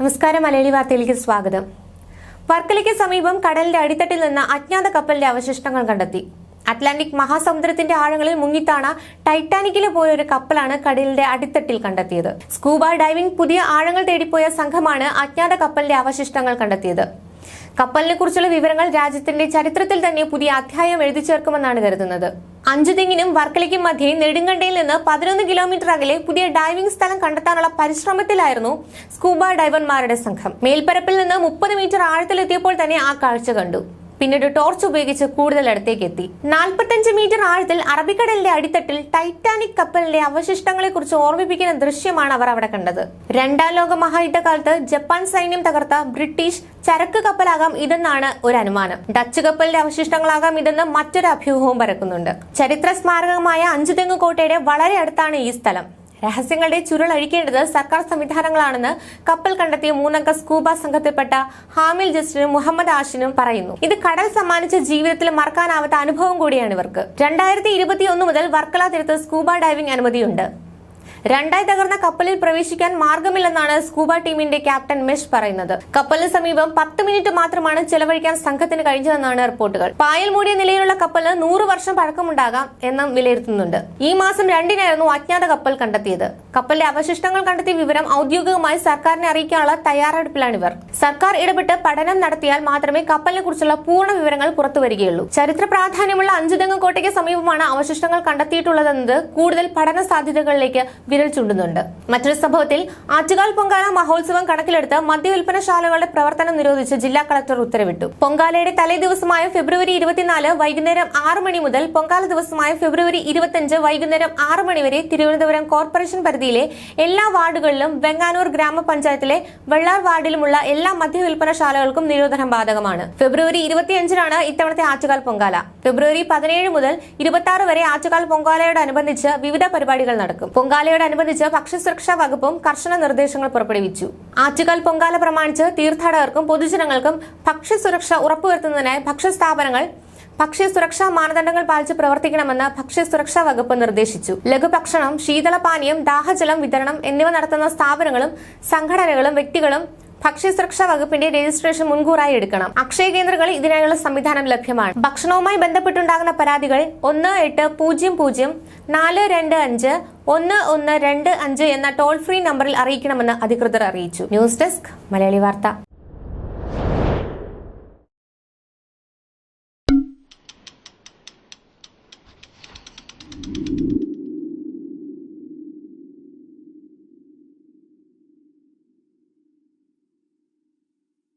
നമസ്കാരം മലയാളി വാർത്തയിലേക്ക് സ്വാഗതം. വർക്കലയ്ക്ക് സമീപം കടലിന്റെ അടിത്തട്ടിൽ നിന്ന് അജ്ഞാത കപ്പലിന്റെ അവശിഷ്ടങ്ങൾ കണ്ടെത്തി. അറ്റ്ലാന്റിക് മഹാസമുദ്രത്തിന്റെ ആഴങ്ങളിൽ മുങ്ങിത്താണ ടൈറ്റാനിക്കിന് പോയ ഒരു കപ്പലാണ് കടലിന്റെ അടിത്തട്ടിൽ കണ്ടെത്തിയത്. സ്കൂബ ഡൈവിംഗ് പുതിയ ആഴങ്ങൾ തേടിപ്പോയ സംഘമാണ് അജ്ഞാത കപ്പലിന്റെ അവശിഷ്ടങ്ങൾ കണ്ടെത്തിയത്. കപ്പലിനെ കുറിച്ചുള്ള വിവരങ്ങൾ രാജ്യത്തിന്റെ ചരിത്രത്തിൽ തന്നെ പുതിയ അധ്യായം എഴുതി ചേർക്കുമെന്നാണ് കരുതുന്നത്. അഞ്ചുതെങ്ങിനും വർക്കലയ്ക്കും മധ്യേ നെടുങ്കണ്ടയിൽ നിന്ന് പതിനൊന്ന് കിലോമീറ്റർ അകലെ പുതിയ ഡൈവിംഗ് സ്ഥലം കണ്ടെത്താനുള്ള പരിശ്രമത്തിലായിരുന്നു സ്കൂബ ഡൈവർമാരുടെ സംഘം. മേൽപ്പരപ്പിൽ നിന്ന് മുപ്പത് മീറ്റർ ആഴത്തിലെത്തിയപ്പോൾ തന്നെ ആ കാഴ്ച കണ്ടു. പിന്നീട് ടോർച്ച് ഉപയോഗിച്ച് കൂടുതൽ അടുത്തേക്ക് എത്തി. നാൽപ്പത്തഞ്ച് മീറ്റർ ആഴത്തിൽ അറബിക്കടലിന്റെ അടിത്തട്ടിൽ ടൈറ്റാനിക് കപ്പലിന്റെ അവശിഷ്ടങ്ങളെ കുറിച്ച് ഓർമ്മിപ്പിക്കുന്ന ദൃശ്യമാണ് അവർ അവിടെ കണ്ടത്. രണ്ടാം ലോക മഹായുദ്ധകാലത്ത് ജപ്പാൻ സൈന്യം തകർത്ത ബ്രിട്ടീഷ് ചരക്ക് കപ്പലാകാം ഇതെന്നാണ് ഒരു അനുമാനം. ഡച്ച് കപ്പലിന്റെ അവശിഷ്ടങ്ങളാകാം ഇതെന്ന് മറ്റൊരു അഭ്യൂഹവും പരക്കുന്നുണ്ട്. ചരിത്ര സ്മാരകമായ അഞ്ചുതെങ്ങ് കോട്ടയുടെ വളരെ അടുത്താണ് ഈ സ്ഥലം. രഹസ്യങ്ങളുടെ ചുരുൾ അഴിക്കേണ്ടത് സർക്കാർ സംവിധാനങ്ങളാണെന്ന് കപ്പൽ കണ്ടെത്തിയ മൂന്നംഗ സ്കൂബ സംഘത്തിൽപ്പെട്ട ഹാമിൽ ജസ്റ്റിനും മുഹമ്മദ് ആഷിനും പറയുന്നു. ഇത് കടൽ സമ്മാനിച്ച ജീവിതത്തിൽ മറക്കാനാവാത്ത അനുഭവം കൂടിയാണ് ഇവർക്ക്. രണ്ടായിരത്തി മുതൽ വർക്കല തീരത്ത് സ്കൂബ ഡൈവിംഗ് അനുമതിയുണ്ട്. രണ്ടായി തകർന്ന കപ്പലിൽ പ്രവേശിക്കാൻ മാർഗമില്ലെന്നാണ് സ്കൂബ ടീമിന്റെ ക്യാപ്റ്റൻ മെഷ് പറയുന്നത്. കപ്പലിന് സമീപം പത്ത് മിനിറ്റ് മാത്രമാണ് ചെലവഴിക്കാൻ സംഘത്തിന് കഴിഞ്ഞതെന്നാണ് റിപ്പോർട്ടുകൾ. പായൽ മൂടിയ നിലയിലുള്ള കപ്പലിന് നൂറ് വർഷം പഴക്കമുണ്ടാകാം എന്നും വിലയിരുത്തുന്നുണ്ട്. ഈ മാസം രണ്ടിനായിരുന്നു അജ്ഞാത കപ്പൽ കണ്ടെത്തിയത്. കപ്പലിലെ അവശിഷ്ടങ്ങൾ കണ്ടെത്തിയ വിവരം ഔദ്യോഗികമായി സർക്കാരിനെ അറിയിക്കാനുള്ള തയ്യാറെടുപ്പിലാണിവർ സർക്കാർ ഇടപെട്ട് പഠനം നടത്തിയാൽ മാത്രമേ കപ്പലിനെ കുറിച്ചുള്ള പൂർണ വിവരങ്ങൾ പുറത്തുവരികയുള്ളൂ ചരിത്ര പ്രാധാന്യമുള്ള അഞ്ചുതെങ്ങ് കോട്ടയ്ക്ക് സമീപമാണ് അവശിഷ്ടങ്ങൾ കണ്ടെത്തിയിട്ടുള്ളതെന്നത് കൂടുതൽ പഠന സാധ്യതകളിലേക്ക് വിരൽ ചൂണ്ടുന്നുണ്ട്. മറ്റൊരു സംഭവത്തിൽ ആറ്റുകാൽ പൊങ്കാല മഹോത്സവം കണക്കിലെടുത്ത് മദ്യവിൽപ്പനശാലകളുടെ പ്രവർത്തനം നിരോധിച്ച് ജില്ലാ കളക്ടർ ഉത്തരവിട്ടു. പൊങ്കാലയുടെ തലേ ദിവസമായ ഫെബ്രുവരി ഇരുപത്തിനാല് വൈകുന്നേരം ആറ് മണി മുതൽ പൊങ്കാല ദിവസമായ ഫെബ്രുവരി ഇരുപത്തിയഞ്ച് വൈകുന്നേരം ആറ് മണി വരെ തിരുവനന്തപുരം കോർപ്പറേഷൻ പരിധിയിലെ എല്ലാ വാർഡുകളിലും വെങ്ങാനൂർ ഗ്രാമപഞ്ചായത്തിലെ വെള്ളാർ വാർഡിലുമുള്ള എല്ലാ മദ്യവിൽപ്പനശാലകൾക്കും നിരോധനം ബാധകമാണ്. ഫെബ്രുവരി ഇരുപത്തിയഞ്ചിനാണ് ഇത്തവണത്തെ ആറ്റുകാൽ പൊങ്കാല. ഫെബ്രുവരി പതിനേഴ് മുതൽ ഇരുപത്തി വരെ ആറ്റുകാൽ പൊങ്കാലയോടനുബന്ധിച്ച് വിവിധ പരിപാടികൾ നടക്കും. പൊങ്കാലയോടനുബന്ധിച്ച് ഭക്ഷ്യസുരക്ഷാ വകുപ്പും കർശന നിർദ്ദേശങ്ങൾ പുറപ്പെടുവിച്ചു. ആറ്റുകാൽ പൊങ്കാല പ്രമാണിച്ച് തീർത്ഥാടകർക്കും പൊതുജനങ്ങൾക്കും ഭക്ഷ്യസുരക്ഷ ഉറപ്പുവരുത്തുന്നതിനായി ഭക്ഷ്യസ്ഥാപനങ്ങൾ ഭക്ഷ്യസുരക്ഷാ മാനദണ്ഡങ്ങൾ പാലിച്ച് പ്രവർത്തിക്കണമെന്ന് ഭക്ഷ്യസുരക്ഷാ വകുപ്പ് നിർദ്ദേശിച്ചു. ലഘുഭക്ഷണം ശീതളപാനീയം ദാഹജലം വിതരണം എന്നിവ നടത്തുന്ന സ്ഥാപനങ്ങളും സംഘടനകളും വ്യക്തികളും ഭക്ഷ്യസുരക്ഷാ വകുപ്പിന്റെ രജിസ്ട്രേഷൻ മുൻകൂറായി എടുക്കണം. അക്ഷയ കേന്ദ്രങ്ങളിൽ ഇതിനായുള്ള സംവിധാനം ലഭ്യമാണ്. ഭക്ഷണവുമായി ബന്ധപ്പെട്ടുണ്ടാകുന്ന പരാതികൾ ഒന്ന് എട്ട് പൂജ്യം പൂജ്യം നാല് രണ്ട് അഞ്ച് ഒന്ന് ഒന്ന് രണ്ട് അഞ്ച് എന്ന ടോൾ ഫ്രീ നമ്പറിൽ അറിയിക്കണമെന്ന് അധികൃതർ അറിയിച്ചു. ന്യൂസ് ഡെസ്ക് മലയാളി വാർത്ത.